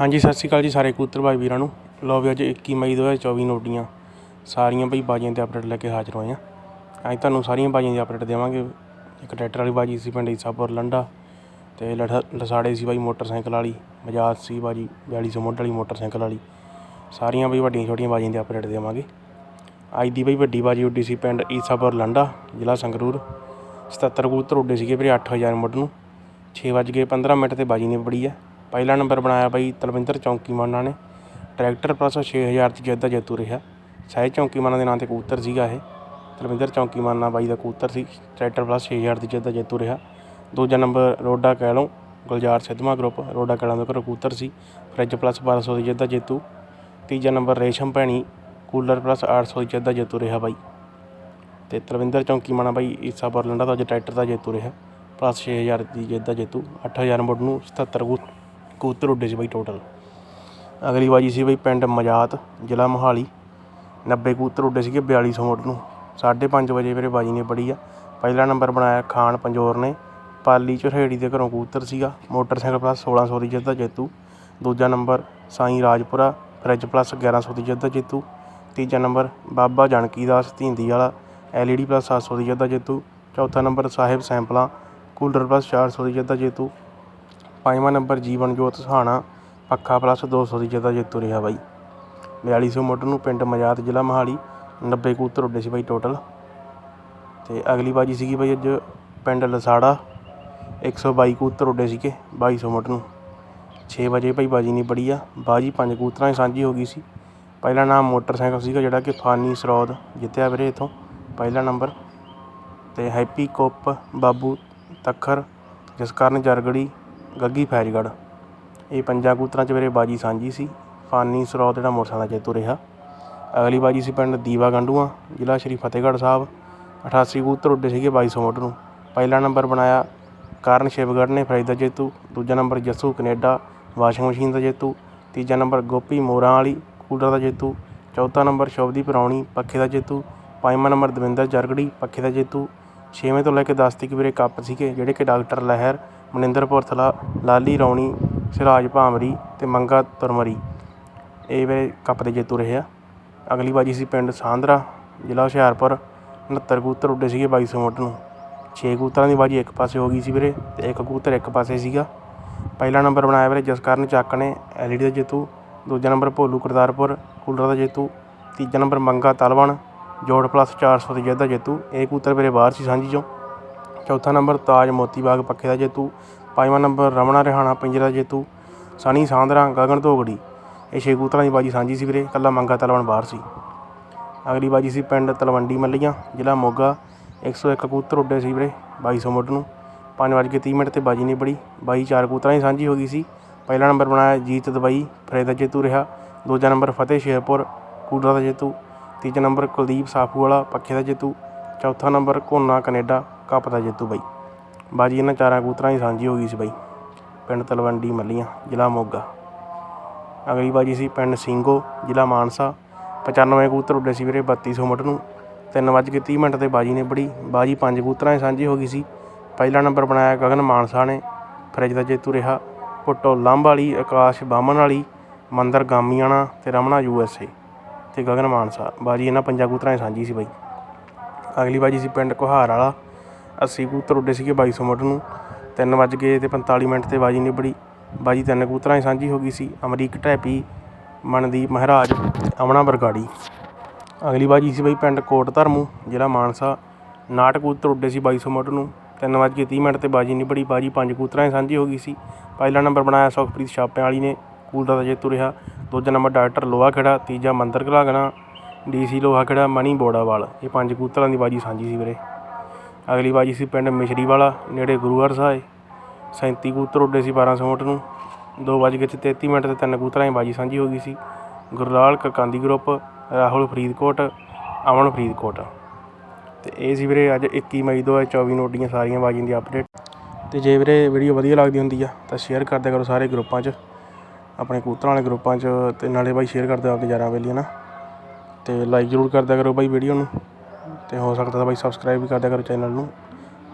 ਹਾਂਜੀ, ਸਤਿ ਸ਼੍ਰੀ ਅਕਾਲ ਜੀ ਸਾਰੇ ਕਬੂਤਰ ਭਾਈ ਵੀਰਾਂ ਨੂੰ। ਲਓ ਵੀ ਅੱਜ 21 ਮਈ 2024 ਨੂੰ ਉੱਡੀਆਂ ਸਾਰੀਆਂ ਬਈ ਬਾਜੀਆਂ ਦੇ ਅਪਡੇਟ ਲੈ ਕੇ ਹਾਜ਼ਰ ਹੋਏ ਹਾਂ ਅੱਜ ਤੁਹਾਨੂੰ ਸਾਰੀਆਂ ਬਾਜੀਆਂ ਦੀ ਅਪਡੇਟ ਦੇਵਾਂਗੇ। ਇੱਕ ਟਰੈਕਟਰ ਵਾਲੀ ਬਾਜੀ ਸੀ ਪਿੰਡ ਈਸਾਪੁਰ ਲੰਡਾ ਤੇ ਲਠ- ਲਸਾੜੇ ਸੀ ਬਾਈ ਮੋਟਰਸਾਈਕਲ ਵਾਲੀ ਮਜਾਜ ਸੀ ਬਾਜੀ 4200 ਮੋਢ ਵਾਲੀ ਮੋਟਰਸਾਈਕਲ ਵਾਲੀ। ਸਾਰੀਆਂ ਬਈ ਵੱਡੀਆਂ ਛੋਟੀਆਂ ਬਾਜੀਆਂ ਦੀ ਅਪਡੇਟ ਦੇਵਾਂਗੇ। ਅੱਜ ਦੀ ਬਈ ਵੱਡੀ ਬਾਜੀ ਉੱਡੀ ਸੀ ਪਿੰਡ ਈਸਾਪੁਰ ਲੰਡਾ, ਜ਼ਿਲ੍ਹਾ ਸੰਗਰੂਰ। 77 ਕਬੂਤਰ ਉੱਡੇ ਸੀਗੇ ਵੀਰੇ 8000 ਮੁੱਢ ਨੂੰ। 6 ਵੱਜ ਕੇ 15 ਮਿੰਟ ਤੇ ਬਾਜੀ ਨੇ ਬੜੀ ਹੈ ਪਹਿਲਾ ਨੰਬਰ ਬਣਾਇਆ ਬਾਈ ਤਲਵਿੰਦਰ ਚੌਂਕੀ ਮਾਨਾ ਨੇ। ਟਰੈਕਟਰ ਪਲੱਸ 6000 ਜਿੱਤ ਦਾ ਜੇਤੂ ਰਿਹਾ। ਸਹਿਜ ਚੌਂਕੀ ਮਾਨਾ ਦੇ ਨਾਂ ਤੇ ਕਬੂਤਰ ਸੀਗਾ ਇਹ। ਤਲਵਿੰਦਰ ਚੌਂਕੀ ਮਾਨਾ ਬਾਈ ਦਾ ਕਬੂਤਰ ਸੀ। ਟਰੈਕਟਰ ਪਲੱਸ 6000 ਦੀ ਜਿੱਤ ਦਾ ਜੇਤੂ ਰਿਹਾ। ਦੂਜਾ ਨੰਬਰ ਰੋਡਾ ਕਹਿ ਲਓ ਗੁਲਜ਼ਾਰ ਸਿੱਧਮਾ ਗਰੁੱਪ ਰੋਡਾ ਕਹਿਲਾਂ ਦਾ ਘਰੋਂ ਕਬੂਤਰ ਸੀ। ਫਰਿੱਜ ਪਲੱਸ 1200 ਦੀ ਜਿੱਤ ਦਾ ਜੇਤੂ। ਤੀਜਾ number Resham Bhaini, cooler plus 800 ਦੀ ਜਿੱਤ ਦਾ ਜੇਤੂ ਰਿਹਾ ਬਾਈ। ਤੇ ਤਲਵਿੰਦਰ ਚੌਂਕੀ ਮਾਨਾ ਬਾਈ ਈਸਾ ਬਰਲੰਡਾ ਦਾ ਅੱਜ ਟਰੈਕਟਰ ਦਾ ਜੇਤੂ ਰਿਹਾ। ਪਲੱਸ 6000 ਦੀ ਜਿੱਤ ਦਾ ਜੇਤੂ। 8000 ਮੁੱਢ ਨੂੰ 77 ਕਬੂ- ਕਬੂਤਰ ਉੱਡੇ ਸੀ ਬਾਈ ਟੋਟਲ ਅਗਲੀ ਬਾਜੀ ਸੀ ਬਾਈ ਪਿੰਡ ਮਜਾਤ, ਜ਼ਿਲ੍ਹਾ ਮੋਹਾਲੀ। 90 ਕਬੂਤਰ ਉੱਡੇ ਸੀਗੇ 4200 ਮੁੱਢ ਨੂੰ। 5:30 ਵਜੇ ਮੇਰੇ ਬਾਜੀ ਨੇ ਬੜੀ ਆ। ਪਹਿਲਾ ਨੰਬਰ ਬਣਾਇਆ ਖਾਨ ਪੰਜੋਰ ਨੇ। ਪਾਲੀ ਝਰੇੜੀ ਦੇ ਘਰੋਂ ਕਬੂਤਰ ਸੀਗਾ। ਮੋਟਰਸਾਈਕਲ ਪਲੱਸ 1600 ਦੀ ਜਿੱਤ ਦਾ ਜੇਤੂ। ਦੂਜਾ number Sain Rajpura fridge plus 1100 ਦੀ ਜਿੱਤ ਦਾ ਜੇਤੂ। ਤੀਜਾ ਨੰਬਰ ਬਾਬਾ ਜਾਨਕੀ ਦਾਸ ਧੀਂਦੀ ਵਾਲਾ ਐਲਈਡੀ ਪਲੱਸ 700 ਦੀ ਜਿੱਤ ਦਾ ਜੇਤੂ। ਚੌਥਾ ਨੰਬਰ ਸਾਹਿਬ ਸੈਂਪਲਾਂ, ਕੂਲਰ ਪਲੱਸ 400 ਦੀ ਜਿੱਤ ਦਾ ਜੇਤੂ। ਪੰਜਵਾਂ ਨੰਬਰ ਜੀਵਨ ਜੋਤ ਸੁਹਾਣਾ ਪੱਖਾ ਪਲੱਸ 200 ਦੀ ਜਿੱਤ ਦਾ ਜੇਤੂ ਰਿਹਾ ਬਾਈ। 4200 ਮੁੱਢ ਨੂੰ ਪਿੰਡ ਮਜਾਤ ਜ਼ਿਲ੍ਹਾ ਮੋਹਾਲੀ 90 ਕਬੂਤਰ ਉੱਡੇ ਸੀ ਬਾਈ ਟੋਟਲ ਤੇ ਅਗਲੀ ਬਾਜੀ ਸੀਗੀ ਬਾਈ ਅੱਜ ਪਿੰਡ ਲਸਾੜਾ 122 ਕਬੂਤਰ ਉੱਡੇ ਸੀਗੇ 2200 ਮੁੱਢ ਨੂੰ। 6 ਵਜੇ ਭਾਈ ਬਾਜੀ ਨਹੀਂ ਬੜੀ ਆ, ਬਾਜੀ ਪੰਜ ਕਬੂਤਰਾਂ ਦੀ ਸਾਂਝੀ ਹੋ ਗਈ ਸੀ। ਪਹਿਲਾ ਨਾਮ ਮੋਟਰਸਾਈਕਲ ਸੀਗਾ ਜਿਹੜਾ ਕਿ ਫਾਨੀ ਸਰੋਦ ਜਿੱਤਿਆ ਵੀਰੇ ਇਥੋਂ, ਪਹਿਲਾ ਨੰਬਰ। ਤੇ ਹੈਪੀ ਕੁੱਪ, ਬਾਬੂ ਤੱਖਰ, ਜਸਕਰਨ ਜਰਗੜੀ ਗੱਗੀ ਫੈਜਗੜ੍ਹ ਇਹ ਪੰਜਾਂ ਕਬੂਤਰਾਂ 'ਚ ਮੇਰੇ ਬਾਜੀ ਸਾਂਝੀ ਸੀ। ਫਾਨੀ ਸਰੋਤ ਜਿਹੜਾ ਮੋਟਰਸਾਈਕਲ ਦਾ ਜੇਤੂ ਰਿਹਾ। ਅਗਲੀ ਬਾਜੀ ਸੀ ਪਿੰਡ ਦੀਵਾ ਗੰਡੂਆਂ, ਜ਼ਿਲ੍ਹਾ ਸ਼੍ਰੀ ਫਤਿਹਗੜ੍ਹ ਸਾਹਿਬ। 88 ਕਬੂਤਰ ਉੱਡੇ ਸੀਗੇ 2200 ਮੁੱਢ ਨੂੰ। ਪਹਿਲਾ ਨੰਬਰ ਬਣਾਇਆ ਕਾਰਨ ਸ਼ਿਵਗੜ੍ਹ ਨੇ ਫਰਾਈ ਦਾ ਜੇਤੂ। ਦੂਜਾ number Jassu Canada, washing machine ਦਾ ਜੇਤੂ। ਤੀਜਾ ਨੰਬਰ ਗੋਪੀ ਮੋਰਾਂ ਵਾਲੀ, ਕੂਲਰ ਦਾ ਜੇਤੂ। ਚੌਥਾ ਨੰਬਰ ਸ਼ੁਭਦੀਪ ਰੌਣੀ ਪੱਖੇ ਦਾ ਜੇਤੂ। ਪੰਜਵਾਂ ਨੰਬਰ ਦਵਿੰਦਰ ਜਰਗੜੀ, ਪੱਖੇ ਦਾ ਜੇਤੂ। ਛੇਵੇਂ ਤੋਂ ਲੈ ਕੇ 10 ਤੱਕ ਵੀਰੇ ਕੱਪ ਸੀਗੇ, ਜਿਹੜੇ ਕਿ ਡਾਕਟਰ ਲਹਿਰ ਮਨਿੰਦਰ ਪੁਰਥਲਾ ਲਾਲੀ ਰੌਣੀ, ਸਿਰਾਜ ਭਾਮਰੀ ਅਤੇ ਮੰਗਾ ਤੁਰਮਰੀ। ਇਹ ਮੇਰੇ ਕੱਪ ਦੇ ਜੇਤੂ ਰਹੇ ਆ। ਅਗਲੀ ਬਾਜੀ ਸੀ ਪਿੰਡ ਸਾਂਦਰਾ, ਜ਼ਿਲ੍ਹਾ ਹੁਸ਼ਿਆਰਪੁਰ 69 ਕਬੂਤਰ ਉੱਡੇ ਸੀਗੇ ਬਾਈ ਸੌ ਮੁੱਢ ਨੂੰ। ਛੇ ਕਬੂਤਰਾਂ ਦੀ ਬਾਜੀ ਇੱਕ ਪਾਸੇ ਹੋ ਗਈ ਸੀ ਵੀਰੇ ਅਤੇ ਇੱਕ ਕਬੂਤਰ ਇੱਕ ਪਾਸੇ ਸੀਗਾ। ਪਹਿਲਾ ਨੰਬਰ ਬਣਾਇਆ ਵੀਰੇ ਜਸਕਰਨ ਚੱਕ ਨੇ, ਐੱਲ ਈ ਡੀ ਦਾ ਜੇਤੂ। ਦੂਜਾ ਨੰਬਰ ਭੋਲੂ ਕਰਤਾਰਪੁਰ, ਕੂਲਰ ਦਾ ਜੇਤੂ। ਤੀਜਾ ਨੰਬਰ ਮੰਗਾ ਤਲਵਣ, ਜੋੜ ਪਲੱਸ 400 ਦੀ ਜਿੱਤ ਦਾ ਜੇਤੂ। ਇਹ ਕਬੂਤਰ ਮੇਰੇ ਬਾਹਰ ਸੀ ਸਾਂਝੀ ਚੋਂ। ਚੌਥਾ ਨੰਬਰ ਤਾਜ ਮੋਤੀ ਬਾਗ ਪੱਖੇ ਦਾ ਜੇਤੂ, ਪੰਜਵਾਂ ਨੰਬਰ ਰਮਣਾ ਰਿਹਾਣਾ ਪਿੰਜਰਾ ਦਾ ਜੇਤੂ ਸਣੀ ਸਾਂਦਰਾ ਗਗਨ ਧੋਗੜੀ। ਇਹ ਛੇ ਕਬੂਤਰਾਂ ਦੀ ਬਾਜੀ ਸਾਂਝੀ ਸੀ ਵੀਰੇ, ਕੱਲਾ ਮੰਗਾ ਤਲਵਣ ਬਾਹਰ ਸੀ। ਅਗਲੀ ਬਾਜੀ ਸੀ ਪਿੰਡ ਤਲਵੰਡੀ ਮੱਲੀਆਂ, ਜ਼ਿਲ੍ਹਾ ਮੋਗਾ। 101 ਕਬੂਤਰ ਉੱਡੇ ਸੀ ਵੀਰੇ 2200 ਮੁੱਢ ਨੂੰ। 5:30 ਮਿੰਟ ਤੇ ਬਾਜੀ ਨਹੀਂ ਬੜੀ ਬਾਈ ਚਾਰ ਕਬੂਤਰਾਂ ਦੀ ਸਾਂਝੀ ਹੋ ਗਈ ਸੀ। ਪਹਿਲਾ ਨੰਬਰ ਬਣਾਇਆ ਜੀਤ ਦਬਾਈ, ਫਰੇ ਦਾ ਜੇਤੂ ਰਿਹਾ। ਦੂਜਾ ਨੰਬਰ ਫਤਿਹ ਸ਼ੇਰਪੁਰ ਕੂਲਰ ਦਾ ਜੇਤੂ। ਤੀਜਾ ਨੰਬਰ ਕੁਲਦੀਪ ਸਾਫੂ ਵਾਲਾ ਪੱਖੇ ਦਾ ਜੇਤੂ। ਚੌਥਾ ਨੰਬਰ ਕੋਨਾ ਕੈਨੇਡਾ। ਕੱਪ ਦਾ ਜੇਤੂ ਬਾਈ। ਬਾਜੀ ਇਹਨਾਂ ਚਾਰਾਂ ਕਬੂਤਰਾਂ ਦੀ ਸਾਂਝੀ ਹੋ ਗਈ ਸੀ ਬਾਈ। ਪਿੰਡ ਤਲਵੰਡੀ ਮੱਲੀਆਂ, ਜ਼ਿਲ੍ਹਾ ਮੋਗਾ। ਅਗਲੀ ਬਾਜੀ ਸੀ ਪਿੰਡ ਸਿੰਘੋ, ਜ਼ਿਲ੍ਹਾ ਮਾਨਸਾ। 95 ਕਬੂਤਰ ਉੱਡੇ ਸੀ ਵੀਰੇ 3200 ਮੁੱਢ ਨੂੰ। 3:30 ਮਿੰਟ ਤੇ ਬਾਜੀ ਨੇ ਬੜੀ, ਬਾਜੀ ਪੰਜ ਕਬੂਤਰਾਂ ਦੀ ਸਾਂਝੀ ਹੋ ਗਈ ਸੀ। ਪਹਿਲਾ ਨੰਬਰ ਬਣਾਇਆ ਗਗਨ ਮਾਨਸਾ ਨੇ। ਫਰਿੱਜ ਦਾ ਜੇਤੂ ਰਿਹਾ। ਭੁੱਟੋ ਲੰਬ ਵਾਲੀ, ਆਕਾਸ਼ ਬਾਮਨ ਵਾਲੀ, ਮੰਦਰ ਗਾਮੀਆਣਾ ਤੇ ਰਮਣਾ ਯੂ ਐੱਸ ਏ ਤੇ ਗਗਨ ਮਾਨਸਾ। ਬਾਜੀ ਇਹਨਾਂ ਪੰਜਾਂ ਕਬੂਤਰਾਂ ਦੀ ਸਾਂਝੀ ਸੀ ਬਾਈ। ਅਗਲੀ ਬਾਜੀ ਸੀ ਪਿੰਡ ਕੁਹਾਰ ਵਾਲਾ। 80 ਕਬੂਤਰ ਉੱਡੇ ਸੀਗੇ 2200 ਮੁੱਢ ਨੂੰ। 3 ਵੱਜ ਗਏ ਤੇ 45 ਮਿੰਟ ਤੇ ਬਾਜੀ ਨਿਬੜੀ। ਬਾਜੀ ਤਿੰਨ ਕਬੂਤਰਾਂ ਦੀ ਸਾਂਝੀ ਹੋ ਗਈ ਸੀ। ਅਮਰੀਕ ਢੈਪੀ, ਮਨਦੀਪ ਮਹਾਰਾਜ ਤੇ ਅਮਨਾ ਬਰਗਾੜੀ। ਅਗਲੀ ਬਾਜੀ ਸੀ ਬਈ ਪਿੰਡ ਕੋਟ ਧਰਮੂ, ਜ਼ਿਲ੍ਹਾ ਮਾਨਸਾ। ਨਾਟ ਕਬੂਤਰ ਉੱਡੇ ਸੀ 2200 ਮੁੱਢ ਨੂੰ। 3 ਵੱਜ ਕੇ 30 ਮਿੰਟ ਤੇ ਬਾਜੀ ਨਿਬੜੀ। ਬਾਜੀ ਪੰਜ ਕਬੂਤਰਾਂ ਦੀ ਸਾਂਝੀ ਹੋ ਗਈ ਸੀ। ਪਹਿਲਾ ਨੰਬਰ ਬਣਾਇਆ ਸੁਖਪ੍ਰੀਤ ਛਾਪਿਆਂ ਵਾਲੀ ਨੇ। ਕੂਲਰ ਦਾ ਜੇਤੂ ਰਿਹਾ। ਦੂਜਾ ਨੰਬਰ ਡਾਕਟਰ ਲੋਹਾ ਖੇੜਾ। ਤੀਜਾ ਮੰਦਰ ਘਲਾਗਣਾ। ਡੀਸੀ ਲੋਹਾ ਖੇੜਾ ਮਣੀ ਬੋੜਾਵਾਲ। ਇਹ ਪੰਜ ਕਬੂਤਰਾਂ ਦੀ ਬਾਜੀ ਸਾਂਝੀ ਸੀ ਵੀਰੇ। ਅਗਲੀ ਬਾਜੀ ਸੀ ਪਿੰਡ ਮਿਸ਼ਰੀ ਵਾਲਾ, ਨੇੜੇ ਗੁਰੂਹਰ ਸਾਹਿਬ 37 ਕਬੂਤਰ ਉੱਡੇ ਸੀ 1200 ਮੁੱਠ ਨੂੰ। 2 ਵੱਜ ਕੇ ਤੇ 33 ਮਿੰਟ ਤੇ ਤਿੰਨ ਕਬੂਤਰਾਂ ਦੀ ਬਾਜੀ ਸਾਂਝੀ ਹੋ ਗਈ ਸੀ। ਗੁਰਲਾਲ ਕਕਾਂਦੀ ਗਰੁੱਪ, ਰਾਹੁਲ ਫਰੀਦਕੋਟ, ਅਮਨ ਫਰੀਦਕੋਟ। ਤੇ ਇਹ ਸੀ ਵੀਰੇ ਅੱਜ 21 ਮਈ 2024 ਨੂੰ ਉੱਡੀਆਂ ਸਾਰੀਆਂ ਬਾਜੀਆਂ ਦੀ ਅਪਡੇਟ ਤੇ ਜੇ ਵੀਰੇ ਵੀਡੀਓ ਵਧੀਆ ਲੱਗਦੀ ਹੁੰਦੀ ਆ, ਤਾਂ ਸ਼ੇਅਰ ਕਰਦੇ ਕਰੋ ਸਾਰੇ ਗਰੁੱਪਾਂ 'ਚ। ਆਪਣੇ ਕਬੂਤਰਾਂ ਵਾਲੇ ਗਰੁੱਪਾਂ 'ਚ ਤੇ ਨਾਲੇ ਬਾਈ ਸ਼ੇਅਰ ਕਰਦੇ ਦਿਓ ਆਪਦੇ ਯਾਰਾਂ ਵੇਲੀਆਂ ਨਾ ਤੇ ਲਾਈਕ ਜ਼ਰੂਰ ਕਰਦਿਆ ਕਰੋ ਬਾਈ ਵੀਡੀਓ ਨੂੰ। ਅਤੇ ਹੋ ਸਕਦਾ ਤਾਂ ਬਾਈ ਸਬਸਕ੍ਰਾਈਬ ਵੀ ਕਰ ਦਿਆ ਕਰੋ ਚੈਨਲ ਨੂੰ।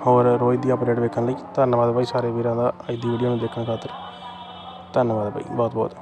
ਹੋਰ ਰੋਜ਼ ਦੀ ਅਪਡੇਟ ਵੇਖਣ ਲਈ। ਧੰਨਵਾਦ ਬਾਈ ਸਾਰੇ ਵੀਰਾਂ ਦਾ। ਅੱਜ ਦੀ ਵੀਡੀਓ ਨੂੰ ਦੇਖਣ ਖਾਤਰ। ਧੰਨਵਾਦ ਬਾਈ। ਬਹੁਤ ਬਹੁਤ